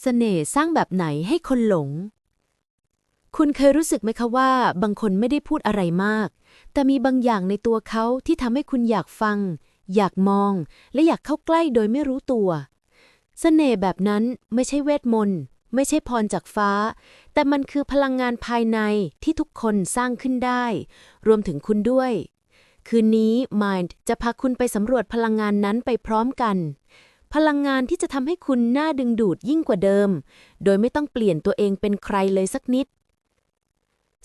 เสน่ห์สร้างแบบไหนให้คนหลง คุณเคยรู้สึกไหมคะว่า บางคนไม่ได้พูดอะไรมาก แต่มีบางอย่างในตัวเขาที่ทำให้คุณอยากฟัง อยากมอง และอยากเข้าใกล้โดยไม่รู้ตัวเสน่ห์แบบนั้นไม่ใช่เวทมนต์ ไม่ใช่พรจากฟ้า แต่มันคือพลังงานภายในที่ทุกคนสร้างขึ้นได้ รวมถึงคุณด้วย คืนนี้ Mind จะพาคุณไปสำรวจพลังงานนั้นไปพร้อมกัน พลังงานที่จะทำให้คุณน่าดึงดูดยิ่งกว่าเดิม โดยไม่ต้องเปลี่ยนตัวเองเป็นใครเลยสักนิด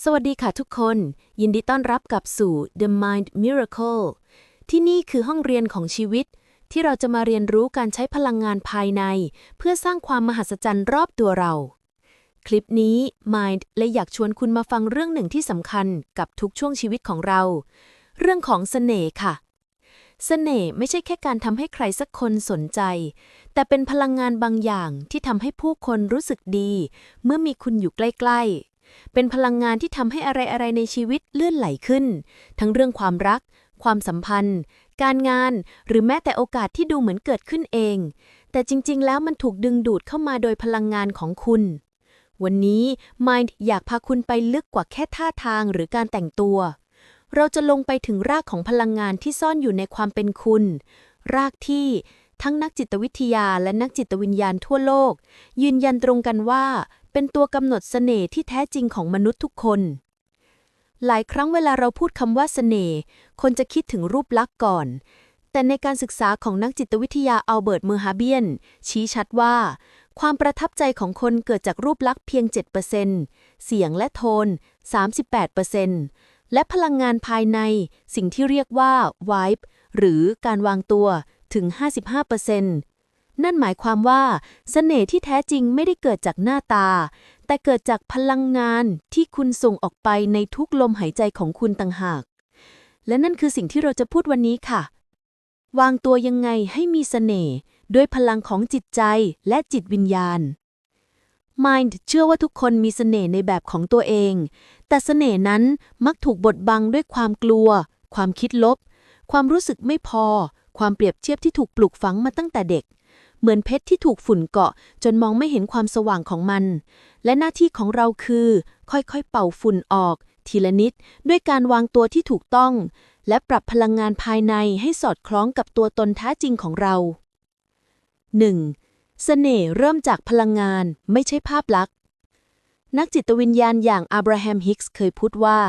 สวัสดีค่ะทุกคน ยินดีต้อนรับกลับสู่ The Mind Miracle ที่นี่คือห้องเรียนของชีวิต ที่เราจะมาเรียนรู้การใช้พลังงานภายใน เพื่อสร้างความมหัศจรรย์รอบตัวเรา คลิปนี้ Mind เลยอยากชวนคุณมาฟังเรื่องหนึ่งที่สำคัญกับทุกช่วงชีวิตของเรา เรื่องของเสน่ห์ค่ะ เสน่ห์ไม่ใช่แค่การทำให้ใครสักคนสนใจ แต่เป็นพลังงานบางอย่างที่ทำให้ผู้คนรู้สึกดี เมื่อมีคุณอยู่ใกล้ๆ เป็นพลังงานที่ทำให้อะไรๆในชีวิตเลื่อนไหลขึ้น ทั้งเรื่องความรัก ความสัมพันธ์ การงาน หรือแม้แต่โอกาสที่ดูเหมือนเกิดขึ้นเอง แต่จริงๆ แล้วมันถูกดึงดูดเข้ามาโดยพลังงานของคุณ วันนี้ Mind อยากพาคุณไปลึกกว่าแค่ท่าทางหรือการแต่งตัว เราจะลงไปถึงรากของพลังงานที่ซ่อนอยู่ในความเป็นคุณ รากที่ทั้งนักจิตวิทยาและนักจิตวิญญาณทั่วโลก ยืนยันตรงกันว่า เป็นตัวกำหนดเสน่ห์ที่แท้จริงของมนุษย์ทุกคน หลายครั้งเวลาเราพูดคำว่าเสน่ห์คนจะคิดถึงรูปลักษณ์ก่อน แต่ในการศึกษาของนักจิตวิทยาอัลเบิร์ตเมอร์ฮาเบียน ชี้ชัดว่า ความประทับใจของคนเกิดจากรูปลักษณ์เพียง 7%เสียงและโทน 38% และพลังงานภายในสิ่งที่เรียกว่า vibe หรือการวางตัวถึง 55%นั่นหมายความว่าเสน่ห์ที่แท้จริงไม่ได้เกิดจากหน้าตา แต่เกิดจากพลังงานที่คุณส่งออกไปในทุกลมหายใจของคุณต่างหาก และนั่นคือสิ่งที่เราจะพูดวันนี้ค่ะ วางตัวยังไงให้มีเสน่ห์ด้วยพลังของจิตใจและจิตวิญญาณ Mind เชื่อว่าทุกคนมีเสน่ห์ในแบบของตัวเอง แต่เสน่ห์นั้นมักถูกบดบังด้วยความกลัว ความคิดลบ ความรู้สึกไม่พอ ความเปรียบเทียบที่ถูกปลูกฝังมาตั้งแต่เด็ก เหมือนเพชรที่ถูกฝุ่นเกาะ จนมองไม่เห็นความสว่างของมัน และหน้าที่ของเราคือ ค่อยๆ เป่าฝุ่นออก ทีละนิด ด้วยการวางตัวที่ถูกต้อง และปรับพลังงานภายในให้สอดคล้องกับตัวตนแท้จริงของเรา 1. เสน่ห์เริ่มจากพลังงานไม่ใช่ภาพลักษณ์ นักจิตวิญญาณอย่างอับราฮัมฮิกส์เคยพูดว่า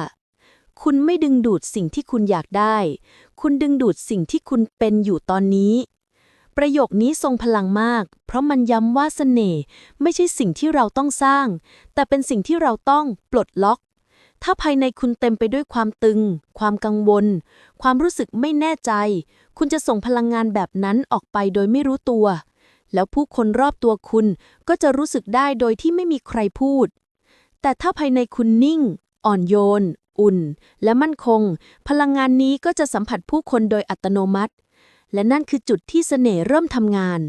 คุณไม่ดึงดูดสิ่งที่คุณอยากได้ คุณดึงดูดสิ่งที่คุณเป็นอยู่ตอนนี้ ประโยคนี้ทรงพลังมาก เพราะมันย้ำว่าเสน่ห์ไม่ใช่สิ่งที่เราต้องสร้าง แต่เป็นสิ่งที่เราต้องปลดล็อก ถ้าภายในคุณเต็มไปด้วยความตึง ความกังวล ความรู้สึกไม่แน่ใจ คุณจะส่งพลังงานแบบนั้นออกไปโดยไม่รู้ตัว แล้วผู้คนรอบตัวคุณก็จะรู้สึกได้โดยที่ไม่มีใครพูด แต่ถ้าภายในคุณนิ่ง อ่อนโยน อุ่น และมั่นคง พลังงานนี้ก็จะสัมผัสผู้คนโดยอัตโนมัติ และนั่นคือจุดที่เสน่ห์เริ่มทำงาน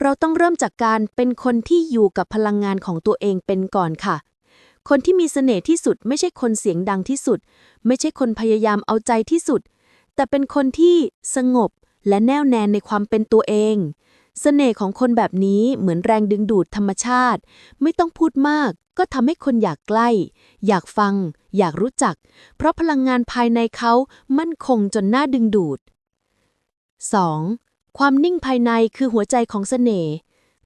เราต้องเริ่มจากการเป็นคนที่อยู่กับพลังงานของตัวเองเป็นก่อนค่ะคนที่มีเสน่ห์ที่สุดไม่ใช่คนเสียงดังที่สุด ไม่ใช่คนพยายามเอาใจที่สุด แต่เป็นคนที่สงบและแน่วแน่ในความเป็นตัวเอง เสน่ห์ของคนแบบนี้เหมือนแรงดึงดูดธรรมชาติ ไม่ต้องพูดมาก ก็ทำให้คนอยากใกล้ อยากฟัง อยากรู้จัก เพราะพลังงานภายในเขามั่นคงจนน่าดึงดูด 2. ความนิ่งภายในคือหัวใจของเสน่ห์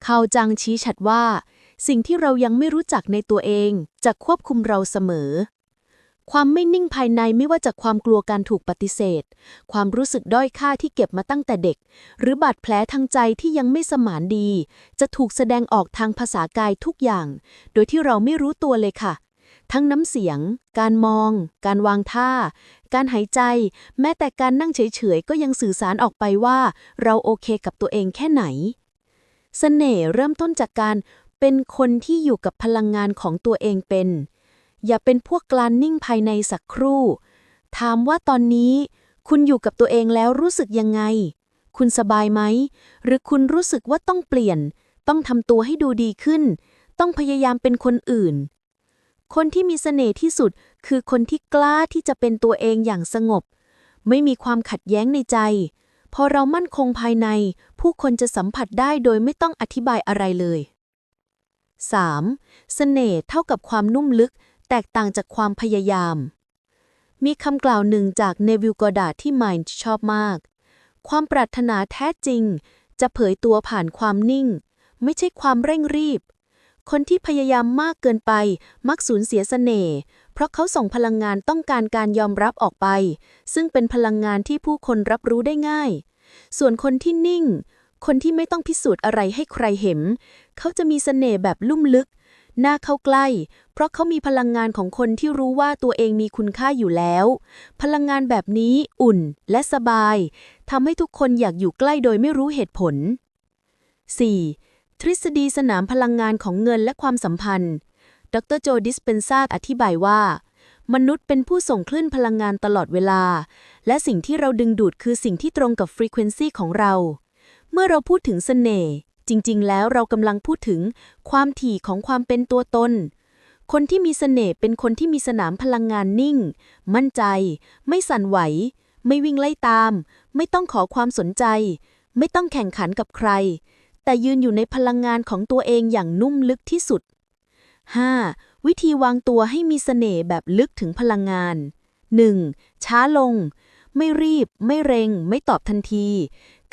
เขาจังชี้ชัดว่า สิ่งที่เรายังไม่รู้จักในตัวเองจะควบคุมเราเสมอ ความไม่นิ่งภายในไม่ว่าจากความกลัวการถูกปฏิเสธ ความรู้สึกด้อยค่าที่เก็บมาตั้งแต่เด็ก หรือบาดแผลทางใจที่ยังไม่สมานดี จะถูกแสดงออกทางภาษากายทุกอย่าง โดยที่เราไม่รู้ตัวเลยค่ะ ทั้งน้ำเสียง การมอง การวางท่า การหายใจ แม้แต่การนั่งเฉยๆ ก็ยังสื่อสารออกไปว่า เราโอเคกับตัวเองแค่ไหนเสน่ห์เริ่มต้นจากการเป็นคนที่อยู่กับพลังงานของตัวเองเป็น อย่าเป็นพวกกลานนิ่งภายในสักครู่ ถามว่าตอนนี้ คุณอยู่กับตัวเองแล้วรู้สึกยังไง คุณสบายไหม หรือคุณรู้สึกว่าต้องเปลี่ยน ต้องทำตัวให้ดูดีขึ้น ต้องพยายามเป็นคนอื่น คนที่มีเสน่ห์ที่สุดคือคนที่กล้าที่จะเป็นตัวเองอย่างสงบ ไม่มีความขัดแย้งในใจ พอเรามั่นคงภายใน ผู้คนจะสัมผัสได้โดยไม่ต้องอธิบายอะไรเลย 3. เสน่ห์เท่ากับความนุ่มลึก แตกต่างจากความพยายาม มีคำกล่าวหนึ่งจากเนวิลกอดาที่มายชอบมาก ความปรารถนาแท้จริง จะเผยตัวผ่านความนิ่ง ไม่ใช่ความเร่งรีบ คนที่พยายามมากเกินไปมักสูญเสียเสน่ห์เพราะเขาส่งพลังงานต้องการการยอมรับออกไป ซึ่งเป็นพลังงานที่ผู้คนรับรู้ได้ง่าย ส่วนคนที่นิ่งคนที่ไม่ต้องพิสูจน์อะไรให้ใครเห็น เขาจะมีเสน่ห์แบบลุ่มลึก น่าเข้าใกล้ เพราะเขามีพลังงานของคนที่รู้ว่าตัวเองมีคุณค่าอยู่แล้ว พลังงานแบบนี้อุ่นและสบายทำให้ทุกคนอยากอยู่ใกล้โดยไม่รู้เหตุผล 4. ทฤษฎีสนามพลังงานของเงินและความสัมพันธ์ ดรโจดิสเปนซาอธิบายว่า มนุษย์เป็นผู้ส่งคลื่นพลังงานตลอดเวลา และสิ่งที่เราดึงดูดคือสิ่งที่ตรงกับฟรีเควนซีของเรา เมื่อเราพูดถึงเสน่ห์ จริง ๆ แล้วเรากำลังพูดถึงความถี่ของความเป็นตัวตน คนที่มีเสน่ห์เป็นคนที่มีสนามพลังงานนิ่ง มั่นใจ ไม่สั่นไหว ไม่วิ่งไล่ตาม ไม่ต้องขอความสนใจ ไม่ต้องแข่งขันกับใคร แต่ยืนอยู่ในพลังงานของตัวเองอย่างนุ่มลึกที่สุด 5. วิธีวางตัวให้มีเสน่ห์แบบลึกถึงพลังงาน 1. ช้าลง ไม่รีบ ไม่เร่ง ไม่ตอบทันที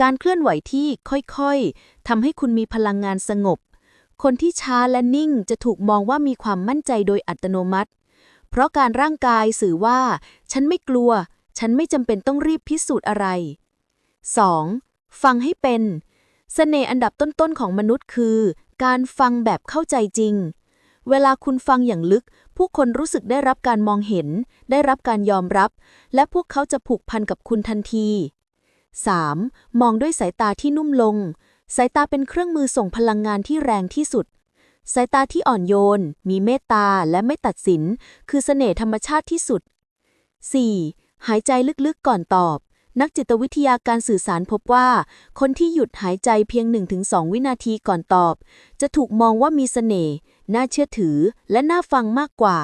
การเคลื่อนไหวที่ค่อยๆทำให้คุณมีพลังงานสงบ คนที่ช้าและนิ่งจะถูกมองว่ามีความมั่นใจโดยอัตโนมัติ เพราะการร่างกายสื่อว่า ฉันไม่กลัว ฉันไม่จำเป็นต้องรีบพิสูจน์อะไร 2. ฟังให้เป็นเสน่ห์อันดับต้นๆของมนุษย์คือ การฟังแบบเข้าใจจริง เวลาคุณฟังอย่างลึก ผู้คนรู้สึกได้รับการมองเห็น ได้รับการยอมรับ และพวกเขาจะผูกพันกับคุณทันที 3. มองด้วยสายตาที่นุ่มลง สายตาเป็นเครื่องมือส่งพลังงานที่แรงที่สุด สายตาที่อ่อนโยน มีเมตตาและไม่ตัดสิน คือเสน่ห์ธรรมชาติที่สุด 4. หายใจลึกๆก่อนตอบ นักจิตวิทยาการสื่อสารพบว่า คนที่หยุดหายใจเพียง 1-2 วินาทีก่อนตอบ จะถูกมองว่ามีเสน่ห์ น่าเชื่อถือ และน่าฟังมากกว่า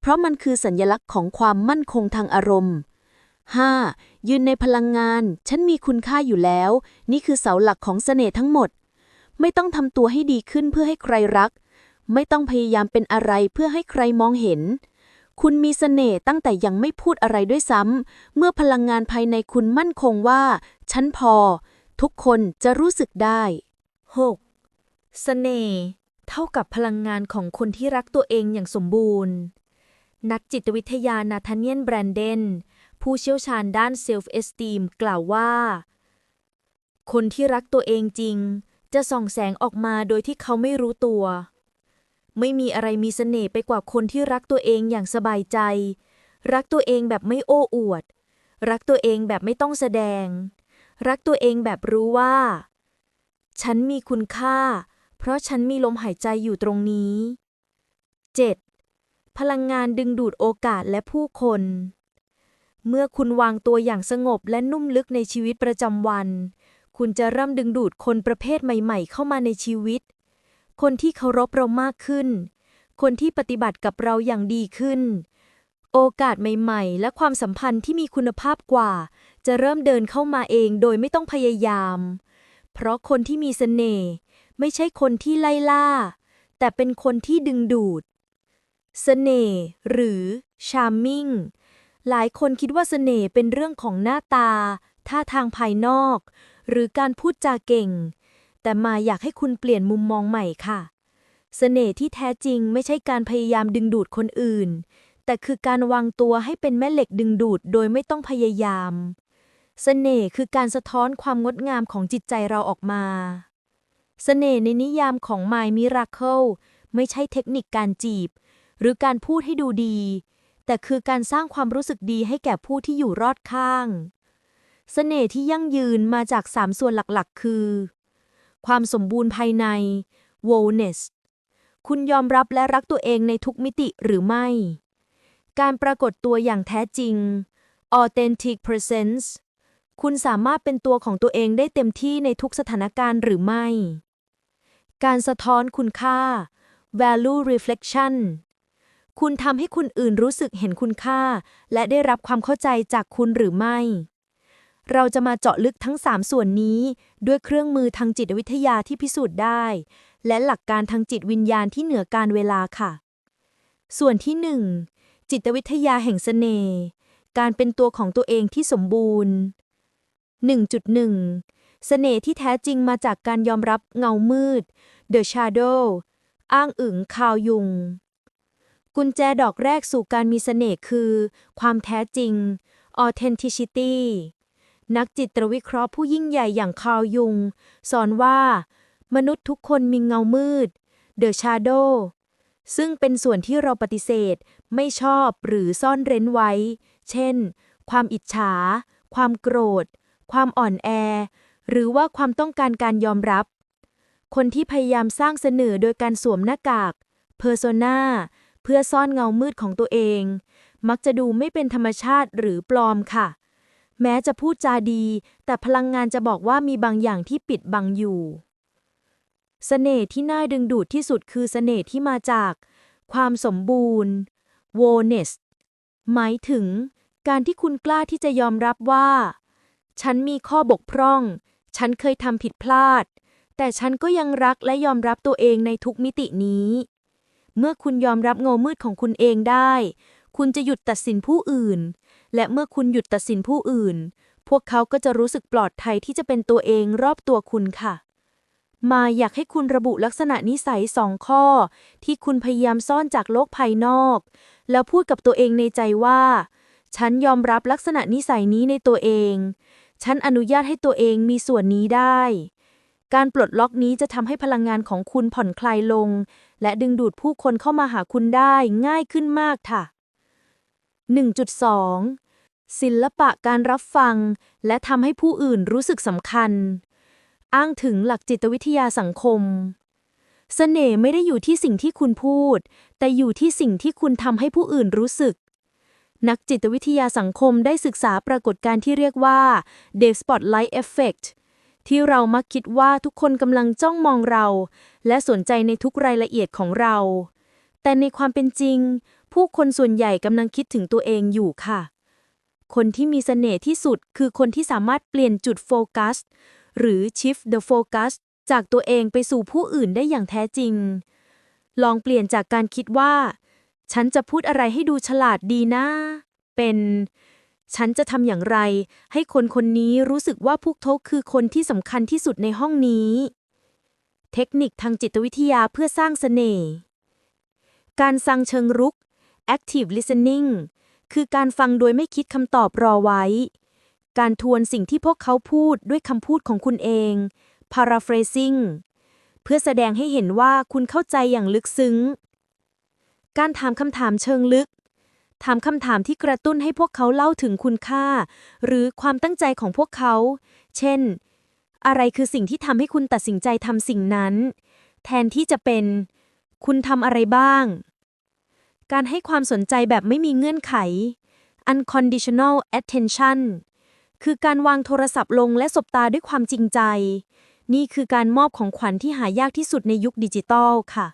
เพราะมันคือสัญลักษณ์ของความมั่นคงทางอารมณ์ 5. ยืนในพลังงาน ฉันมีคุณค่าอยู่แล้ว นี่คือเสาหลักของเสน่ห์ทั้งหมด ไม่ต้องทำตัวให้ดีขึ้นเพื่อให้ใครรัก ไม่ต้องพยายามเป็นอะไรเพื่อให้ใครมองเห็น คุณมีเสน่ห์ตั้งแต่ยังไม่พูดอะไรด้วยซ้ำ เมื่อพลังงานภายในคุณมั่นคงว่า ฉันพอ ทุกคนจะรู้สึกได้ 6. เสน่ห์เท่ากับพลังงานของคนที่รักตัวเองอย่างสมบูรณ์ นักจิตวิทยานาธาเนียนแบรนเดน ผู้เชี่ยวชาญด้านเซลฟ์เอสตีมกล่าวว่า คนที่รักตัวเองจริง จะส่องแสงออกมาโดยที่เขาไม่รู้ตัว ไม่มีอะไรมีเสน่ห์ไปกว่าคนที่รักตัวเองอย่างสบายใจ รักตัวเองแบบไม่โอ้อวด รักตัวเองแบบไม่ต้องแสดง รักตัวเองแบบรู้ว่า ฉันมีคุณค่า เพราะฉันมีลมหายใจอยู่ตรงนี้ 7. พลังงานดึงดูดโอกาสและผู้คน เมื่อคุณวางตัวอย่างสงบและนุ่มลึกในชีวิตประจำวัน คุณจะเริ่มดึงดูดคนประเภทใหม่ ๆ เข้ามาในชีวิต คนที่เคารพเรามากขึ้น คนที่ปฏิบัติกับเราอย่างดีขึ้น โอกาสใหม่ ๆ และความสัมพันธ์ที่มีคุณภาพกว่า จะเริ่มเดินเข้ามาเองโดยไม่ต้องพยายาม เพราะคนที่มีเสน่ห์ไม่ใช่คนที่ไล่ล่า แต่เป็นคนที่ดึงดูด เสน่ห์หรือ charming หลายคนคิดว่าเสน่ห์เป็นเรื่องของหน้าตา ท่าทางภายนอก หรือการพูดจาเก่ง แต่มาอยากให้คุณเปลี่ยนมุมมองใหม่ค่ะ เสน่ห์ที่แท้จริงไม่ใช่การพยายามดึงดูดคนอื่น แต่คือการวางตัวให้เป็นแม่เหล็กดึงดูดโดยไม่ต้องพยายาม เสน่ห์คือการสะท้อนความงดงามของจิตใจเราออกมา เสน่ห์ในนิยามของ My Miracle ไม่ใช่เทคนิคการจีบ หรือการพูดให้ดูดี แต่คือการสร้างความรู้สึกดีให้แก่ผู้ที่อยู่รอดข้าง เสน่ห์ที่ยั่งยืนมาจากสามส่วนหลักๆ คือ ความสมบูรณ์ภายใน wholeness คุณยอมรับและรักตัวเองในทุกมิติหรือไม่ การปรากฏตัวอย่างแท้จริง authentic presence คุณสามารถเป็นตัวของตัวเองได้เต็มที่ในทุกสถานการณ์หรือไม่ การสะท้อนคุณค่า value reflection คุณทำให้คนอื่นรู้สึกเห็นคุณค่า และได้รับความเข้าใจจากคุณหรือไม่ เราจะมาเจาะลึกทั้ง 3 ส่วนนี้ ด้วยเครื่องมือทางจิตวิทยาที่พิสูจน์ได้ และหลักการทางจิตวิญญาณที่เหนือการเวลาค่ะ ส่วนที่หนึ่งจิตวิทยาแห่งเสน่ห์การเป็นตัวของตัวเองที่สมบูรณ์ 1.1เสน่ห์ที่แท้จริงมาจากการยอมรับเงามืด The Shadow อ้างอึงคาวยุง กุญแจดอกแรกสู่การมีเสน่ห์คือ ความแท้จริง authenticity นักจิตวิเคราะห์ผู้ยิ่งใหญ่อย่างคาร์ยุง สอนว่า มนุษย์ทุกคนมีเงามืด The Shadow ซึ่งเป็นส่วนที่เราปฏิเสธ ไม่ชอบหรือซ่อนเร้นไว้ เช่น ความอิจฉา ความโกรธ ความอ่อนแอ หรือว่าความต้องการการยอมรับ คนที่พยายามสร้างเสนอโดยการสวมหน้ากาก Persona เพื่อซ่อนเงามืดของตัวเอง มักจะดูไม่เป็นธรรมชาติหรือปลอมค่ะ แม้จะพูดจาดี แต่พลังงานจะบอกว่ามีบางอย่างที่ปิดบังอยู่เสน่ห์ที่น่าดึงดูดที่สุดคือเสน่ห์ที่มาจาก ความสมบูรณ์ wholeness หมายถึง การที่คุณกล้าที่จะยอมรับว่า ฉันมีข้อบกพร่อง ฉันเคยทำผิดพลาด แต่ฉันก็ยังรักและยอมรับตัวเองในทุกมิตินี้ เมื่อคุณยอมรับเงามืดของคุณเองได้ คุณจะหยุดตัดสินผู้อื่น และเมื่อคุณหยุดตัดสินผู้อื่น พวกเขาก็จะรู้สึกปลอดภัยที่จะเป็นตัวเองรอบตัวคุณค่ะ มาอยากให้คุณระบุลักษณะนิสัยสองข้อ ที่คุณพยายามซ่อนจากโลกภายนอก แล้วพูดกับตัวเองในใจว่า ฉันยอมรับลักษณะนิสัยนี้ในตัวเอง ฉันอนุญาตให้ตัวเองมีส่วนนี้ได้ การปลดล็อกนี้จะทำให้พลังงานของคุณผ่อนคลายลง และดึงดูดผู้คนเข้ามาหาคุณได้ง่ายขึ้นมากค่ะ 1.2 ศิลปะการรับฟัง และทำให้ผู้อื่นรู้สึกสำคัญ อ้างถึงหลักจิตวิทยาสังคมเสน่ห์ไม่ได้อยู่ที่สิ่งที่คุณพูด แต่อยู่ที่สิ่งที่คุณทำให้ผู้อื่นรู้สึก นักจิตวิทยาสังคมได้ศึกษาปรากฏการณ์ที่เรียกว่า The Spotlight Effect ที่เรามักคิดว่าทุกคนกำลังจ้องมองเรา และสนใจในทุกรายละเอียดของเรา แต่ในความเป็นจริง ผู้คนส่วนใหญ่กำลังคิดถึงตัวเองอยู่ค่ะ คนที่มีเสน่ห์ที่สุดคือคนที่สามารถเปลี่ยนจุดโฟกัส หรือ shift the focus จากตัวเองไปสู่ผู้อื่นได้อย่างแท้จริง ลองเปลี่ยนจากการคิดว่า ฉันจะพูดอะไรให้ดูฉลาดดีนะ เป็น ฉันจะทำอย่างไร ให้คนคนนี้รู้สึกว่าพวกเขาคือคนที่สำคัญที่สุดในห้องนี้ เทคนิคทางจิตวิทยาเพื่อสร้างเสน่ห์การฟังเชิงรุก active listening คือการฟังโดยไม่คิดคำตอบรอไว้ การทวนสิ่งที่พวกเขาพูดด้วยคำพูดของคุณเอง paraphrasing เพื่อแสดงให้เห็นว่าคุณเข้าใจอย่างลึกซึ้ง การถามคำถามเชิงลึก ถามคำถามที่กระตุ้นให้พวกเขาเล่าถึงคุณค่า หรือความตั้งใจของพวกเขา เช่น อะไรคือสิ่งที่ทำให้คุณตัดสินใจทำสิ่งนั้น แทนที่จะเป็น คุณทำอะไรบ้าง การให้ความสนใจแบบไม่มีเงื่อนไข unconditional attention คือการวางโทรศัพท์ลงและสบตาด้วยความจริงใจ นี่คือการมอบของขวัญที่หายากที่สุดในยุคดิจิตอลค่ะ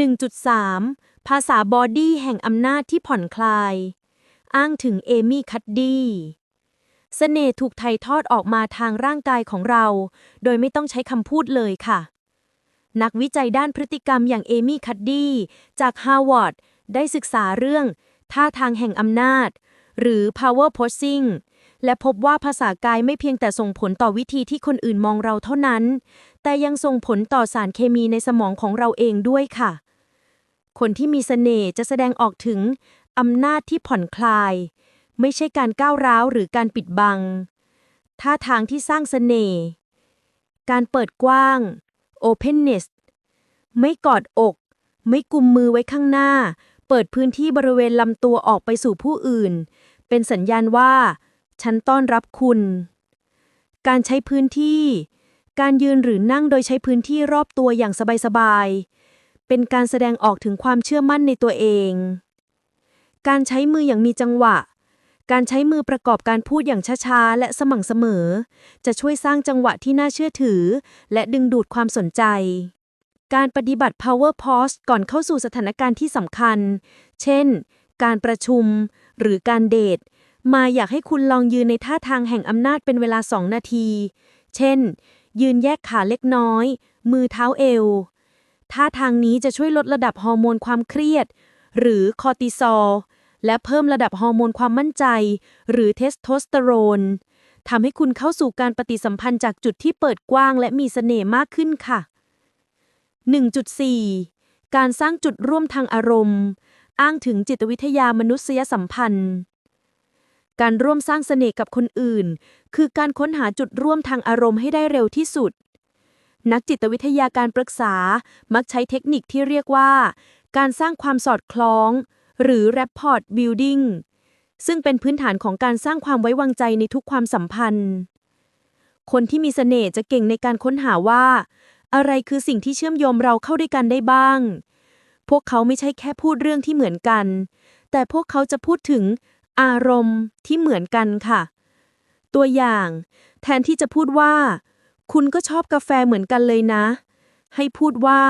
1.3 ภาษาบอดี้แห่งอำนาจที่ผ่อนคลาย อ้างถึงเอมี่คัดดี้เสน่ห์ถูกถ่ายทอดออกมาทางร่างกายของเรา โดยไม่ต้องใช้คำพูดเลยค่ะ นักวิจัยด้านพฤติกรรมอย่างเอมี่คัดดี้จากฮาร์วาร์ดได้ศึกษาเรื่อง ท่าทางแห่งอำนาจ หรือ power posing และพบว่าภาษากายไม่เพียงแต่ส่งผลต่อวิธีที่คนอื่นมองเราเท่านั้น แต่ยังส่งผลต่อสารเคมีในสมองของเราเองด้วยค่ะ คนที่มีเสน่ห์จะแสดงออกถึงอำนาจที่ผ่อนคลาย ไม่ใช่การก้าวร้าวหรือการปิดบัง ท่าทางที่สร้างเสน่ห์ การเปิดกว้าง openness ไม่กอดอก ไม่กุมมือไว้ข้างหน้า เปิดพื้นที่บริเวณลำตัวออกไปสู่ผู้อื่น เป็นสัญญาณว่า ฉันต้อนรับคุณ การใช้พื้นที่ การยืนหรือนั่งโดยใช้พื้นที่รอบตัวอย่างสบายๆ เป็นการแสดงออกถึงความเชื่อมั่นในตัวเอง การใช้มืออย่างมีจังหวะ การใช้มือประกอบการพูดอย่างช้าๆ และสม่ำเสมอ จะช่วยสร้างจังหวะที่น่าเชื่อถือ และดึงดูดความสนใจ การปฏิบัติ power pause ก่อนเข้าสู่สถานการณ์ที่สำคัญ เช่น การประชุม หรือการเดท มาอยากให้คุณลองยืนในท่าทางแห่งอำนาจเป็นเวลา 2 นาที เช่น ยืนแยกขาเล็กน้อย มือเท้าเอว ท่าทางนี้จะช่วยลดระดับฮอร์โมนความเครียด หรือคอร์ติซอล และเพิ่มระดับฮอร์โมนความมั่นใจ หรือเทสโทสเตอโรนทำให้คุณเข้าสู่การปฏิสัมพันธ์จากจุดที่เปิดกว้างและมีเสน่ห์มากขึ้นค่ะ 1.4 การสร้างจุดร่วมทางอารมณ์ อ้างถึงจิตวิทยามนุษยสัมพันธ์ การร่วมสร้างเสน่ห์กับคนอื่น คือการค้นหาจุดร่วมทางอารมณ์ให้ได้เร็วที่สุด นักจิตวิทยาการปรึกษามักใช้เทคนิคที่เรียกว่า การสร้างความสอดคล้อง หรือ rapport building ซึ่งเป็นพื้นฐานของการสร้างความไว้วางใจในทุกความสัมพันธ์ คนที่มีเสน่ห์จะเก่งในการค้นหาว่า อะไรคือสิ่งที่เชื่อมโยงเราเข้าด้วยกันได้บ้าง พวกเขาไม่ใช่แค่พูดเรื่องที่เหมือนกัน แต่พวกเขาจะพูดถึงอารมณ์ที่เหมือนกันค่ะ ตัวอย่าง แทนที่จะพูดว่า คุณก็ชอบกาแฟเหมือนกันเลยนะ ให้พูดว่า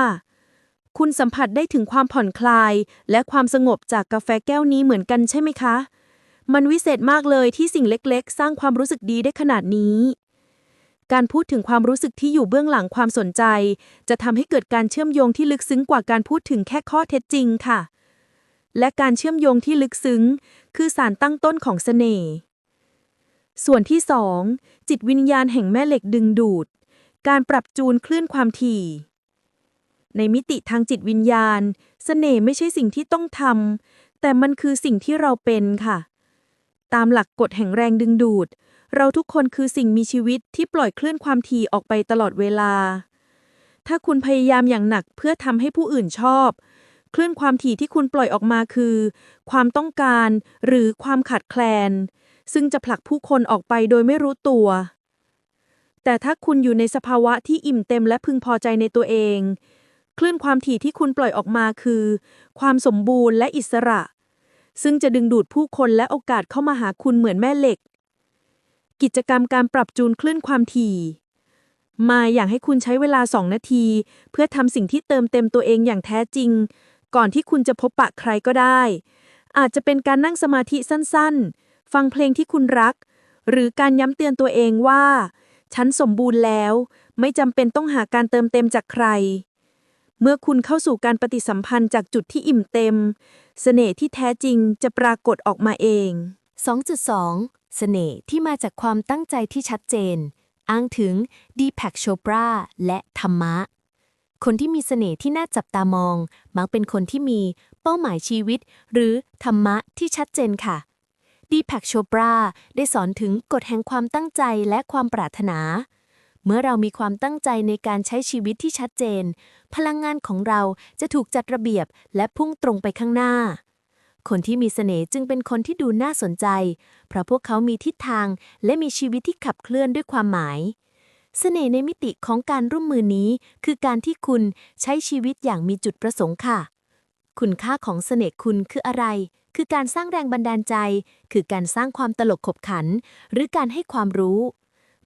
คุณสัมผัสได้ถึงความผ่อนคลายและความสงบจากกาแฟแก้วนี้เหมือนกันใช่ไหมคะ มันวิเศษมากเลยที่สิ่งเล็กๆ สร้างความรู้สึกดีได้ขนาดนี้ การพูดถึงความรู้สึกที่อยู่เบื้องหลังความสนใจ จะทำให้เกิดการเชื่อมโยงที่ลึกซึ้งกว่าการพูดถึงแค่ข้อเท็จจริงค่ะ และการเชื่อมโยงที่ลึกซึ้ง คือสารตั้งต้นของเสน่ห์ ส่วนที่ 2 จิตวิญญาณแห่งแม่เหล็กดึงดูด การปรับจูนคลื่นความถี่ ในมิติทางจิตวิญญาณเสน่ห์ไม่ใช่สิ่งที่ต้องทำแต่มันคือสิ่งที่เราเป็นค่ะ ตามหลักกฎแห่งแรงดึงดูด เราทุกคนคือสิ่งมีชีวิตที่ปล่อยคลื่นความถี่ออกไปตลอดเวลา ถ้าคุณพยายามอย่างหนักเพื่อทำให้ผู้อื่นชอบคลื่นความถี่ที่คุณปล่อยออกมาคือ ความต้องการหรือความขาดแคลน ซึ่งจะผลักผู้คนออกไปโดยไม่รู้ตัว แต่ถ้าคุณอยู่ในสภาวะที่อิ่มเต็มและพึงพอใจในตัวเอง คลื่นความถี่ที่คุณปล่อยออกมาคือ ความสมบูรณ์และอิสระ ซึ่งจะดึงดูดผู้คนและโอกาสเข้ามาหาคุณเหมือนแม่เหล็ก กิจกรรมการปรับจูนคลื่นความถี่มาอยากให้คุณใช้เวลา 2 นาที เพื่อทำสิ่งที่เติมเต็มตัวเองอย่างแท้จริง ก่อนที่คุณจะพบปะใครก็ได้ อาจจะเป็นการนั่งสมาธิสั้นๆ ฟังเพลงที่คุณรัก หรือการย้ำเตือนตัวเองว่า ฉันสมบูรณ์แล้ว ไม่จำเป็นต้องหาการเติมเต็มจากใคร เมื่อคุณเข้าสู่การปฏิสัมพันธ์จากจุดที่อิ่มเต็มเสน่ห์ที่แท้จริงจะปรากฏออกมาเอง 2.2 เสน่ห์ที่มาจากความตั้งใจที่ชัดเจน อ้างถึงดีแพคโชปราและธรรมะ คนที่มีเสน่ห์ที่น่าจับตามอง มักเป็นคนที่มีเป้าหมายชีวิต หรือธรรมะที่ชัดเจนค่ะ ดีแพคโชปราได้สอนถึงกฎแห่งความตั้งใจและความปรารถนา เมื่อเรามีความตั้งใจในการใช้ชีวิตที่ชัดเจน พลังงานของเราจะถูกจัดระเบียบและพุ่งตรงไปข้างหน้า คนที่มีเสน่ห์จึงเป็นคนที่ดูน่าสนใจ เพราะพวกเขามีทิศทางและมีชีวิตที่ขับเคลื่อนด้วยความหมายเสน่ห์ในมิติของการร่วมมือนี้ คือการที่คุณใช้ชีวิตอย่างมีจุดประสงค์ค่ะ คุณค่าของเสน่ห์คุณคืออะไร คือการสร้างแรงบันดาลใจ คือการสร้างความตลกขบขัน หรือการให้ความรู้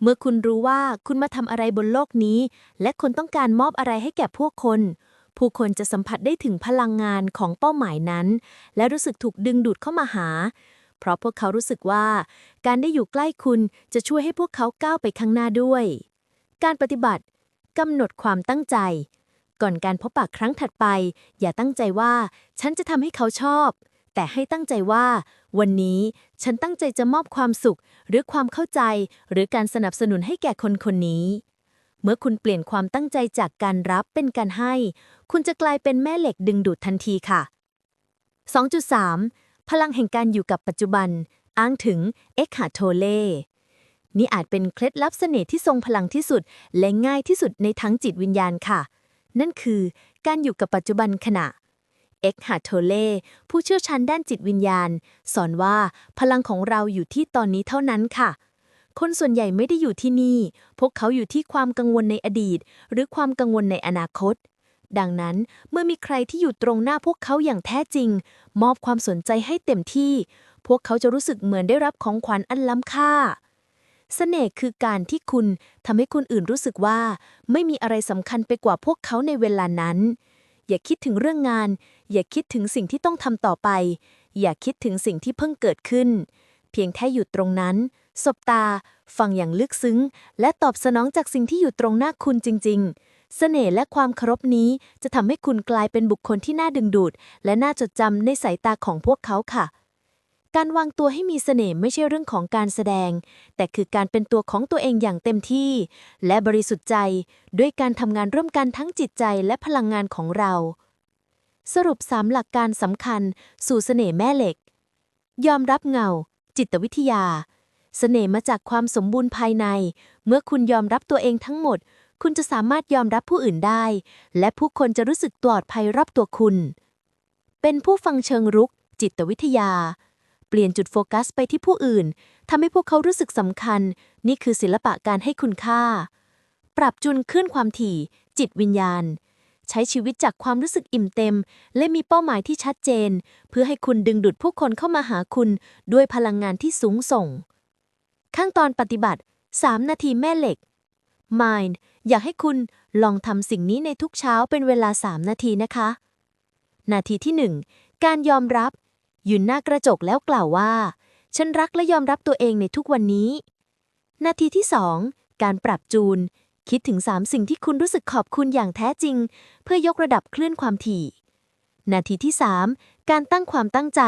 เมื่อคุณรู้ว่าคุณมาทำอะไรบนโลกนี้ และคนต้องการมอบอะไรให้แก่พวกคน ผู้คนจะสัมผัสได้ถึงพลังงานของเป้าหมายนั้น และรู้สึกถูกดึงดูดเข้ามาหา เพราะพวกเขารู้สึกว่า การได้อยู่ใกล้คุณจะช่วยให้พวกเขาก้าวไปข้างหน้าด้วย การปฏิบัติกำหนดความตั้งใจ ก่อนการพบปะครั้งถัดไป อย่าตั้งใจว่า ฉันจะทำให้เขาชอบ แต่ให้ตั้งใจว่า วันนี้ฉันตั้งใจจะมอบความสุข หรือความเข้าใจ หรือการสนับสนุนให้แก่คนคนนี้ เมื่อคุณเปลี่ยนความตั้งใจจากการรับเป็นการให้ คุณจะกลายเป็นแม่เหล็กดึงดูดทันทีค่ะ 2.3 พลังแห่งการอยู่กับปัจจุบัน อ้างถึงเอ็กฮาโทเล่นี่อาจเป็นเคล็ดลับเสน่ห์ที่ทรงพลังที่สุด และง่ายที่สุดในทั้งจิตวิญญาณค่ะ นั่นคือการอยู่กับปัจจุบันขณะ เอ็กฮาโทเล่ผู้เชี่ยวชาญด้านจิตวิญญาณ สอนว่าพลังของเราอยู่ที่ตอนนี้เท่านั้นค่ะ คนส่วนใหญ่ไม่ได้อยู่ที่นี่ พวกเขาอยู่ที่ความกังวลในอดีต หรือความกังวลในอนาคต ดังนั้นเมื่อมีใครที่อยู่ตรงหน้าพวกเขาอย่างแท้จริง มอบความสนใจให้เต็มที่ พวกเขาจะรู้สึกเหมือนได้รับของขวัญอันล้ำค่าเสน่ห์คือการที่คุณทำให้คนอื่นรู้สึกว่า ไม่มีอะไรสำคัญไปกว่าพวกเขาในเวลานั้น อย่าคิดถึงเรื่องงาน อย่าคิดถึงสิ่งที่ต้องทำต่อไป อย่าคิดถึงสิ่งที่เพิ่งเกิดขึ้น เพียงแค่อยู่ตรงนั้น สบตา ฟังอย่างลึกซึ้ง และตอบสนองจากสิ่งที่อยู่ตรงหน้าคุณจริงๆเสน่ห์และความเคารพนี้จะทำให้คุณกลายเป็นบุคคลที่น่าดึงดูด และน่าจดจำในสายตาของพวกเขาค่ะ การวางตัวให้มีเสน่ห์ไม่ใช่เรื่องของการแสดง แต่คือการเป็นตัวของตัวเองอย่างเต็มที่ และบริสุทธิ์ใจ ด้วยการทำงานร่วมกันทั้งจิตใจและพลังงานของเรา สรุป3หลักการสำคัญ สู่เสน่ห์แม่เหล็ก ยอมรับเงา จิตวิทยา เสน่ห์มาจากความสมบูรณ์ภายใน เมื่อคุณยอมรับตัวเองทั้งหมด คุณจะสามารถยอมรับผู้อื่นได้ และผู้คนจะรู้สึกปลอดภัยรอบตัวคุณ เป็นผู้ฟังเชิงรุก จิตวิทยา เปลี่ยนจุดโฟกัสไปที่ผู้อื่นทำให้พวกเขารู้สึกสำคัญ นี่คือศิลปะการให้คุณค่า ปรับจูนขึ้นความถี่ จิตวิญญาณ ใช้ชีวิตจากความรู้สึกอิ่มเต็ม และมีเป้าหมายที่ชัดเจน เพื่อให้คุณดึงดูดผู้คนเข้ามาหาคุณด้วยพลังงานที่สูงส่ง ขั้นตอนปฏิบัติ 3 นาทีแม่เหล็ก Mind อยากให้คุณลองทำสิ่งนี้ในทุกเช้าเป็นเวลา 3 นาทีนะคะ นาทีที่ 1 การยอมรับ ยืนหน้ากระจกแล้วกล่าวว่า ฉันรักและยอมรับตัวเองในทุกวันนี้ นาทีที่2การปรับจูน คิดถึง 3 สิ่งที่คุณรู้สึกขอบคุณอย่างแท้จริง เพื่อยกระดับคลื่นความถี่ นาทีที่ 3 การตั้งความตั้งใจ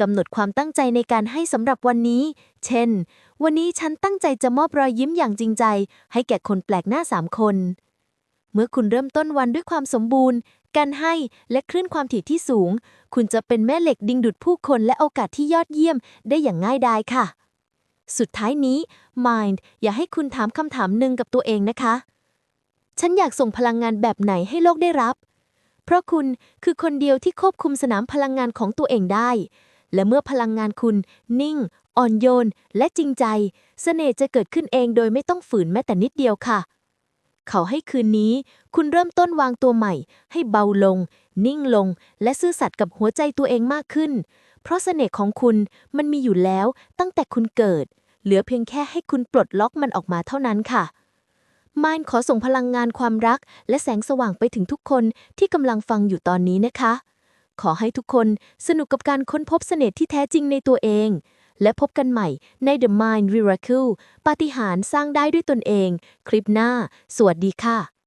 กำหนดความตั้งใจในการให้สำหรับวันนี้ เช่น วันนี้ฉันตั้งใจจะมอบรอยยิ้มอย่างจริงใจ ให้แก่คนแปลกหน้าสามคน เมื่อคุณเริ่มต้นวันด้วยความสมบูรณ์ การให้ และคลื่นความถี่ที่สูง คุณจะเป็นแม่เหล็กดึงดูดผู้คนและโอกาสที่ยอดเยี่ยมได้อย่างง่ายดายค่ะ สุดท้ายนี้ Mind อย่าให้คุณถามคำถามหนึ่งกับตัวเองนะคะ ฉันอยากส่งพลังงานแบบไหนให้โลกได้รับ เพราะคุณคือคนเดียวที่ควบคุมสนามพลังงานของตัวเองได้ และเมื่อพลังงานคุณ นิ่ง อ่อนโยน และจริงใจเสน่ห์จะเกิดขึ้นเองโดยไม่ต้องฝืนแม้แต่นิดเดียวค่ะ เขาให้คืนนี้ คุณเริ่มต้นวางตัวใหม่ ให้เบาลง นิ่งลง และซื่อสัตย์กับหัวใจตัวเองมากขึ้น เพราะเสน่ห์ของคุณมันมีอยู่แล้วตั้งแต่คุณเกิด เหลือเพียงแค่ให้คุณปลดล็อกมันออกมาเท่านั้นค่ะมายขอส่งพลังงานความรัก และแสงสว่างไปถึงทุกคนที่กำลังฟังอยู่ตอนนี้นะคะ ขอให้ทุกคนสนุกกับการค้นพบเสน่ห์ที่แท้จริงในตัวเอง และพบกันใหม่ใน The Mind Miracle ปาฏิหาริย์สร้างได้ด้วยตนเอง คลิปหน้า สวัสดีค่ะ